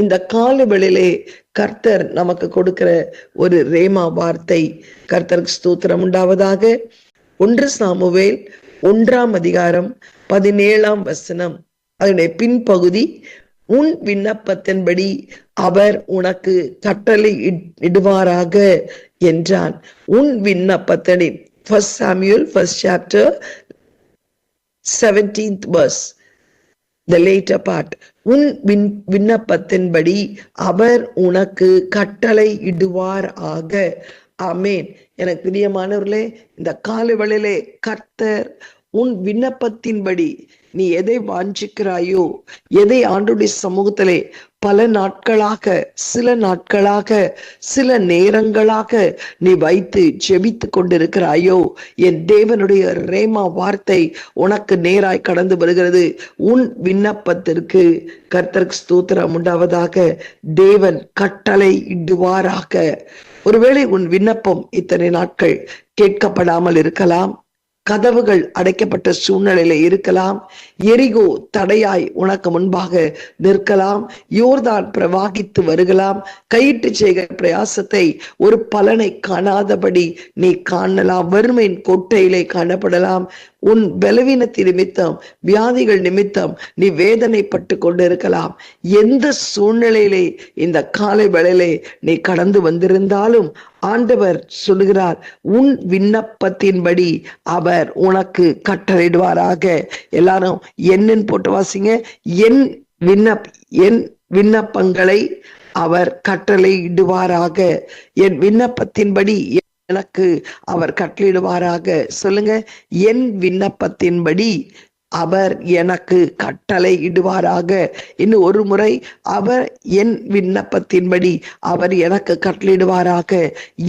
இந்த காலவெளியிலே கர்த்தர் நமக்கு கொடுக்கிற ஒரு ரேமா வார்த்தை. கர்த்தருக்கு ஸ்தூத்திரம் உண்டாவதாக. ஒன்று சாமுவேல் ஒன்றாம் அதிகாரம் பதினேழாம் வசனம். அதனுடைய பின்பகுதி உன் விண்ணப்பத்தின்படி அவர் உனக்கு கட்டளை இடுவாராக என்றான். உன் விண்ணப்பத்தடி first Samuel first chapter seventeenth verse the latter part உன் விண் விண்ணப்பத்தின்படி அவர் உனக்கு கட்டளை இடுவார் ஆக. அமேன் எனக்கு பிரியமானவர்களே இந்த காலவெளியிலே கர்த்தர் உன் விண்ணப்பத்தின்படி நீ எதை வாஞ்சிக்கிறாயோ எதை ஆண்டுடைய சமூகத்திலே பல நாட்களாக சில நாட்களாக சில நேரங்களாக நீ வைத்து ஜெபித்து கொண்டிருக்கிறாயோ என் தேவனுடைய ரேமா வார்த்தை உனக்கு நேராய் கடந்து வருகிறது. உன் விண்ணப்பத்திற்கு கர்த்தருக்கு ஸ்தூத்திரம் உண்டாவதாக தேவன் கட்டளை இடுவாராக. ஒருவேளை உன் விண்ணப்பம் இத்தனை நாட்கள் கேட்கப்படாமல் இருக்கலாம். கதவுகள் அடைக்கப்பட்ட சூழ்நிலையில இருக்கலாம். எரிகோ தடையாய் உனக்கு முன்பாக நிற்கலாம். யோர்தான் பிரவாகித்து வருகலாம். கையிட்டு செய்கிற பிரயாசத்தை ஒரு பலனை காணாதபடி நீ காணலாம். வறுமையின் கொட்டையிலே காணப்படலாம். உன் பலவீனத்தின் நிமித்தம் வியாதிகள் நிமித்தம் நீ வேதனைப்பட்டு கொண்டிருக்கலாம். எந்த சூழ்நிலையிலே இந்த காலை வேளையிலே நீ கடந்து வந்திருந்தாலும் ஆண்டவர் சொல்லுகிறார் உன் விண்ணப்பத்தின்படி அவர் உனக்கு கட்டளையிடுவாராக. எல்லாரும் என்னன்னு போட்டு வாசிங்க. என் விண்ணப் என் விண்ணப்பங்களை அவர் கட்டளையிடுவாராக. என் விண்ணப்பத்தின்படி எனக்கு அவர் கட்டளிடுவாராக சொல்லுங்க என் விண்ணப்பத்தின்படி அவர் எனக்கு கட்டளை இடுவாராக இன்னும் ஒரு முறை அவர் என் விண்ணப்பத்தின்படி அவர் எனக்கு கட்டளிடுவாராக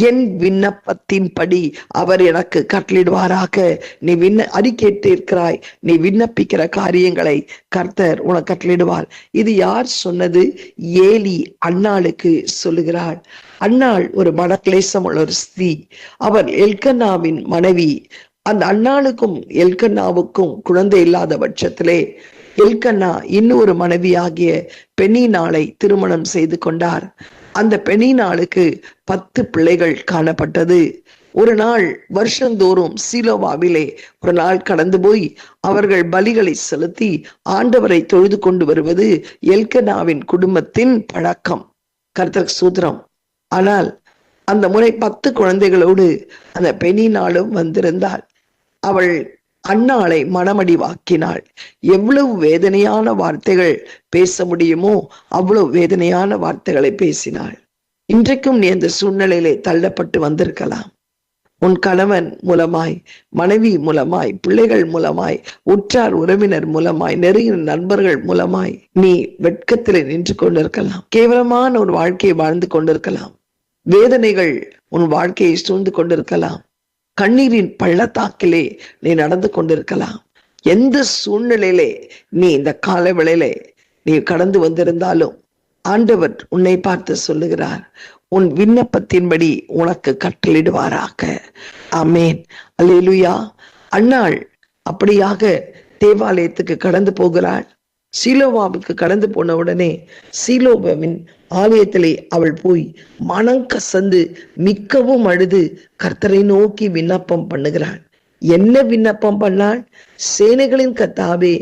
என் விண்ணப்பத்தின்படி அவர் எனக்கு கட்டளிடுவாராக நீ விண்ண அறிக்கேட்டு இருக்கிறாய் நீ விண்ணப்பிக்கிற காரியங்களை கர்த்தர் உனக்கு கட்டளிடுவார் இது யார் சொன்னது? ஏலி அண்ணாளுக்கு சொல்லுகிறாள் அன்னாள் ஒரு மனக்லேசம் உள்ள ஒரு ஸ்திரீ. அவர் எல்கன்னாவின் மனைவி. அந்த அண்ணாளுக்கும் எல்கன்னாவுக்கும் குழந்தை இல்லாத பட்சத்திலே எல்கன்னா இன்னொரு மனைவியாகிய பெண்ணினாளை திருமணம் செய்து கொண்டார். அந்த பெண்ணினாளுக்கு பத்து பிள்ளைகள் காணப்பட்டது. ஒரு நாள் வருஷந்தோறும் சீலோவாவிலே ஒரு நாள் கடந்து போய் அவர்கள் பலிகளை செலுத்தி ஆண்டவரை தொழுது கொண்டு வருவது எல்கனாவின் குடும்பத்தின் பழக்கம். கர்த்தர் சூத்திரம் ஆனால் அந்த முறை பத்து குழந்தைகளோடு அந்த பெண்ணினாலும் வந்திருந்தாள். அவள் அன்னாளை மனமடிவாக்கினாள். எவ்வளவு வேதனையான வார்த்தைகள் பேச முடியுமோ அவ்வளவு வேதனையான வார்த்தைகளை பேசினாள். இன்றைக்கும் நீ அந்த சூழ்நிலையிலே தள்ளப்பட்டு வந்திருக்கலாம். உன் கணவன் மூலமாய் மனைவி மூலமாய் பிள்ளைகள் மூலமாய் உற்றார் உறவினர் மூலமாய் நெருங்கிய நண்பர்கள் மூலமாய் நீ வெட்கத்தில் நின்று கொண்டிருக்கலாம். கேவலமான ஒரு வாழ்க்கையை வாழ்ந்து கொண்டிருக்கலாம். வேதனைகள் உன் வாழ்க்கையை சூழ்ந்து கொண்டிருக்கலாம். கண்ணீரின் பள்ளத்தாக்கிலே நீ நடந்து கொண்டிருக்கலாம். எந்த சூழ்நிலையிலே நீ இந்த கால வேளையிலே நீ கடந்து வந்திருந்தாலும் ஆண்டவர் உன்னை பார்த்து சொல்லுகிறார் உன் விண்ணப்பத்தின்படி உனக்கு கட்டளிடுவாராக ஆமேன். அல்லேலுயா. அன்னாள் அப்படியாக தேவாலயத்துக்கு கடந்து போகிறாள். சீலோவாவுக்கு கடந்து போன உடனே சீலோபாவின் ஆலயத்திலே அவள் போய் மனம் கசந்து மிக்கவும் அழுது கர்த்தரை நோக்கி விண்ணப்பம் பண்ணுகிறாள். என்ன விண்ணப்பம் பண்ணாள்? சேனைகளின் கத்தாவே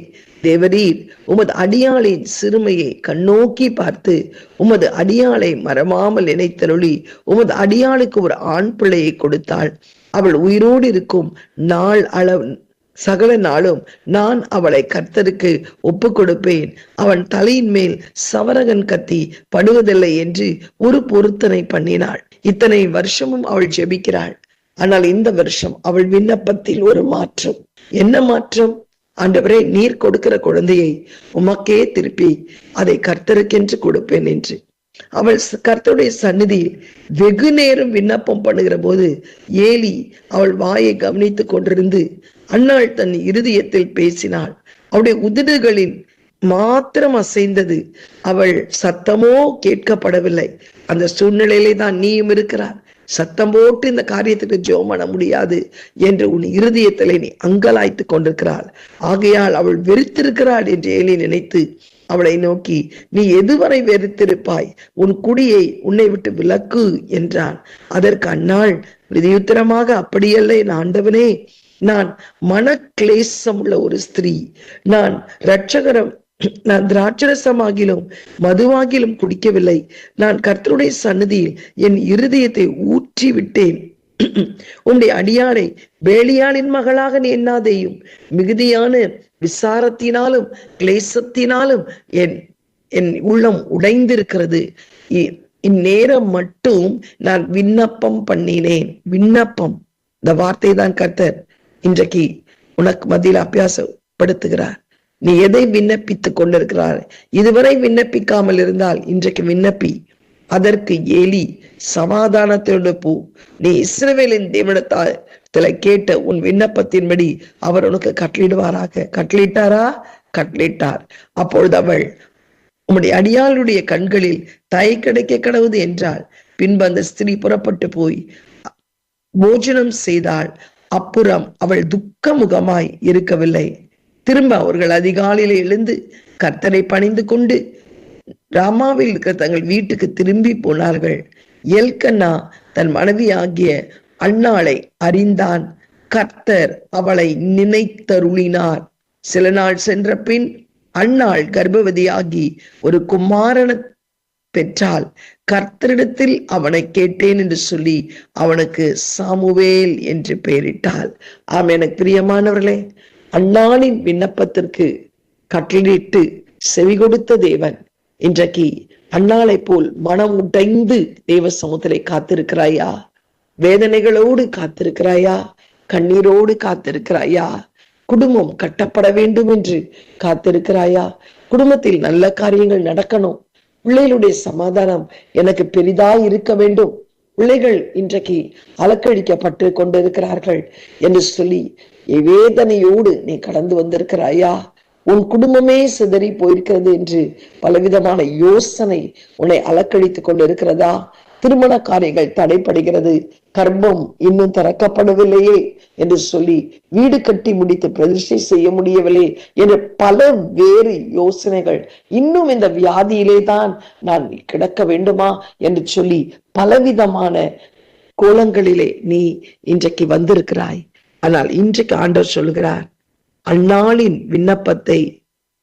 தேவரீர் உமது அடியாளின் சிறுமையை கண்ணோக்கி பார்த்து உமது அடியாளை மறவாமல் நினைத்தருளி உமது அடியாளுக்கு ஒரு ஆண் பிள்ளையை கொடுத்தாள். அவள் உயிரோடு இருக்கும் நாள் அளவு சகல நாளும் நான் அவளை கர்த்தருக்கு ஒப்பு கொடுப்பேன் அவன் தலையின் மேல் சவரகன் கத்தி படுவதில்லை என்று ஒரு பொருத்தனை பண்ணினாள். இத்தனை வருஷமும் அவள் ஜெபிக்கிறாள். ஆனால் இந்த வருஷம் அவள் விண்ணப்பத்தில் ஒரு மாற்றம். என்ன மாற்றம்? ஆண்டவரே நீர் கொடுக்கிற குழந்தையை உமக்கே திருப்பி அதை கர்த்தருக்கென்று கொடுப்பேன் என்று. அவள் கர்த்தருடைய சந்நிதியில் வெகு நேரம் விண்ணப்பம் பண்ணுகிற போது ஏலி அவள் வாயை கவனித்துக் கொண்டிருந்து அன்னாள் தன் இருதயத்தில் பேசினாள். அவளுடைய உதடுகளில் மாத்திரம் அசைந்தது. அவள் சத்தமோ கேட்கப்படவில்லை. அந்த சூழ்நிலையிலே தான் நீயும் இருக்கிறார் சத்தம் போட்டு இந்த காரியத்துக்கு ஜோம் பண்ண முடியாது என்று உன் இருதயத்திலே நீ அங்கலாய்த்து கொண்டிருக்கிறாள். ஆகையால் அவள் வெறுத்திருக்கிறாள் என்று ஏலி நினைத்து அவளை நோக்கி நீ எதுவரை வெறுத்திருப்பாய்? உன் குடியை உன்னை விட்டு விலக்கு என்றான். அதற்கு அன்னாள் விதியுத்தரமாக அப்படியல்ல என் ஆண்டவனே. நான் மன கிளேசம் உள்ள ஒரு ஸ்திரீ. நான் ரட்சகரம் நான் திராட்சரசமாகிலும் மதுவாகிலும் குடிக்கவில்லை. நான் கர்த்தருடைய சன்னதியில் என் இருதயத்தை ஊற்றி விட்டேன் உன்னுடைய அடியாரை வேலியாளின் மகளாக நீ எண்ணாதேயும். மிகுதியான விசாரத்தினாலும் கிளேசத்தினாலும் என் என் உள்ளம் உடைந்திருக்கிறது. இந்நேரம் மட்டும் நான் விண்ணப்பம் பண்ணினேன். விண்ணப்பம். இந்த வார்த்தை தான் கர்த்தர் இன்றைக்கு உனக்கு மத்தியில் அபியாசப்படுத்துகிறார். நீ எதை விண்ணப்பித்துக் கொண்டிருக்கிறார் இதுவரை விண்ணப்பிக்காமல் இருந்தால் இன்றைக்கு விண்ணப்பி. அதற்கு ஏலி சமாதானத்தோடு போ. நீ இஸ்ரவேலின் தேவனத்தால கேட்ட உன் விண்ணப்பத்தின்படி அவர் உனக்கு கட்டளிடுவாராக கட்டளிட்டாரா கட்டளிட்டார் அப்பொழுது அவள் உம்முடைய அடியாளுடைய கண்களில் தயை கிடைக்க கடவுது என்றாள். பின்பு அந்த ஸ்திரீ புறப்பட்டு போய் போஜனம் செய்தாள். அப்புறம் அவள் துக்க முகமாய் இருக்கவில்லை. திரும்ப அவர்கள் அதிகாலையில எழுந்து கர்த்தரை பணிந்து கொண்டு ராமாவில் இருக்கிற தங்கள் வீட்டுக்கு திரும்பி போனார்கள். எல்கன்னா தன் மனைவி ஆகிய அண்ணாளை அறிந்தான். கர்த்தர் அவளை நினைத்தருளினார். சில நாள் சென்ற பின் அண்ணாள் கர்ப்பவதியாகி ஒரு குமாரன பெற்றால் கர்த்தரிடத்தில் அவனை கேட்டேன் என்று சொல்லி அவனுக்கு சாமுவேல் என்று பெயரிட்டாள். ஆம் எனக்கு பிரியமானவர்களே அண்ணாளின் விண்ணப்பத்திற்கு கட்டளையிட்டு செவி கொடுத்த தேவன் இன்றைக்கு அண்ணாளை போல் மனம் உடைந்து தேவ சமூகத்திலே காத்திருக்கிறாயா? வேதனைகளோடு காத்திருக்கிறாயா? கண்ணீரோடு காத்திருக்கிறாயா? குடும்பம் கட்டப்பட வேண்டும் என்று காத்திருக்கிறாயா? குடும்பத்தில் நல்ல காரியங்கள் நடக்கணும். பிள்ளைகளுடைய சமாதானம் எனக்கு பெரிதா இருக்க வேண்டும். பிள்ளைகள் இன்றைக்கு அலக்கழிக்கப்பட்டு கொண்டிருக்கிறார்கள் என்று சொல்லி வேதனையோடு நீ கடந்து வந்திருக்கிறாயா? உன் குடும்பமே சிதறி போயிருக்கிறது என்று பலவிதமான யோசனை உன்னை அலக்கழித்துக் கொண்டிருக்கிறதா? திருமண காரியங்கள் தடைப்படுகிறது கர்ப்பம் இன்னும் திறக்கப்படவில்லையே என்று சொல்லி வீடு கட்டி முடித்து பிரதிஷ்டை செய்ய முடியவில்லை என்று பல வேறு யோசனைகள் இன்னும் இந்த வியாதியிலே தான் நான் கிடக்க வேண்டுமா என்று சொல்லி பலவிதமான கோலங்களிலே நீ இன்றைக்கு வந்திருக்கிறாய். ஆனால் இன்றைக்கு ஆண்டவர் சொல்கிறார் அந்நாளின் விண்ணப்பத்தை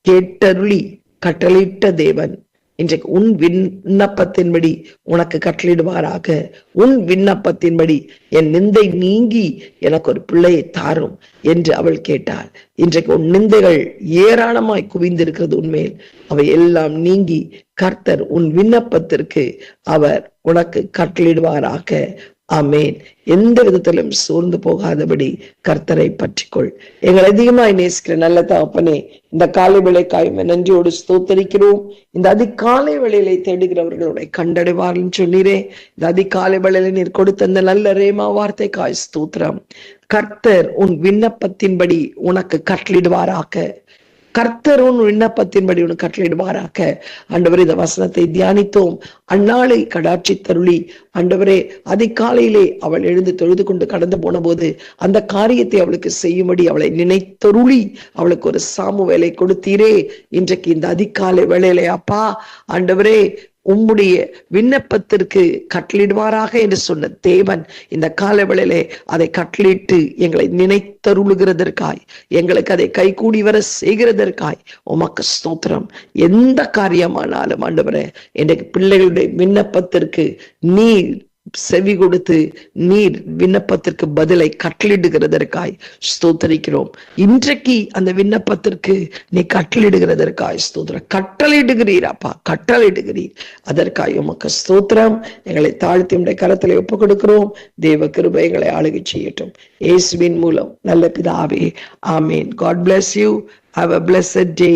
கேட்டருளி கட்டளையிட்ட தேவன். இன்றைக்கு உன் விண்ணப்பத்தின்படி உனக்கு கட்டளிடுவாராக உன் விண்ணப்பத்தின்படி என் நிந்தை நீங்கி எனக்கு ஒரு பிள்ளையை தாரும் என்று அவள் கேட்டாள். இன்றைக்கு உன் நிந்தைகள் ஏராளமாய் குவிந்திருக்கிறது உன்மேல். அவை எல்லாம் நீங்கி கர்த்தர் உன் விண்ணப்பத்திற்கு அவர் உனக்கு கட்டளிடுவாராக ஆமேன். எந்த விதத்திலும் சூழ்ந்து போகாதபடி கர்த்தரை பற்றிக்கொள். எங்களை அதிகமாய் நேசிக்கிற நல்ல தகப்பனே இந்த காலை வேலைக்காயும் நன்றியோடு ஸ்தோத்தரிக்கிறோம். இந்த அதிகாலை வேளையிலே தேடுகிறவர்களுடைய கண்டடைவார்கள் சொன்னீரே. இந்த அதிகாலை வேளையில நீர் கொடுத்த அந்த நல்ல ரேமா வார்த்தை காய் ஸ்தோத்திரம். கர்த்தர் உன் விண்ணப்பத்தின்படி உனக்கு கட்டளிடுவாராக. கர்த்தர் உன் விண்ணப்பத்தின்படி உனக்கு கட்டளையிடுவாராக. ஆண்டவரே இந்த வசனத்தை தியானித்தோம். அந்நாளை கடாட்சி தருளி. ஆண்டவரே அதிகாலையிலே அவள் எழுந்து தொழுது கொண்டு கடந்து போன போது அந்த காரியத்தை அவளுக்கு செய்யும்படி அவளை நினைத்தருளி. அவளுக்கு ஒரு சாமு வேலை கொடுத்தீரே. இன்றைக்கு இந்த அதிகாலை வேலையிலே அப்பா ஆண்டவரே உம்முடைய விண்ணப்பத்திற்கு கட்டளிடுவாராக என்று சொன்ன தேவன் இந்த காலவெளியிலே அதை கட்டளிட்டு எங்களை நினைத்தருளுகிறதற்காய் எங்களுக்கு அதை கைகூடி வர செய்கிறதற்காய். உமக்கு ஸ்தோத்திரம். எந்த காரியமானாலும் ஆண்டவரே இன்றைக்கு பிள்ளைகளுடைய விண்ணப்பத்திற்கு நீர் செவி கொடுத்து நீர் விண்ணப்பத்திற்கு பதிலை கட்டளிடுகிறதற்காய் ஸ்தோத்தரிக்கிறோம். இன்றைக்கு அந்த விண்ணப்பத்திற்கு நீ கட்டளிடுகிறதற்காய் ஸ்தோத்திரம். கட்டளையிடுகிறீர் அப்பா கட்டளையிடுகிறீர் அதற்காய் உமக்கு ஸ்தோத்திரம். எங்களை தாழ்த்தி உடைய கரத்தில் ஒப்பு கொடுக்கிறோம் தேவ கிருபை எங்களை ஆளுகை செய்யட்டும். இயேசுவின் மூலம் நல்ல பிதாவே ஆமீன். God bless you have a blessed day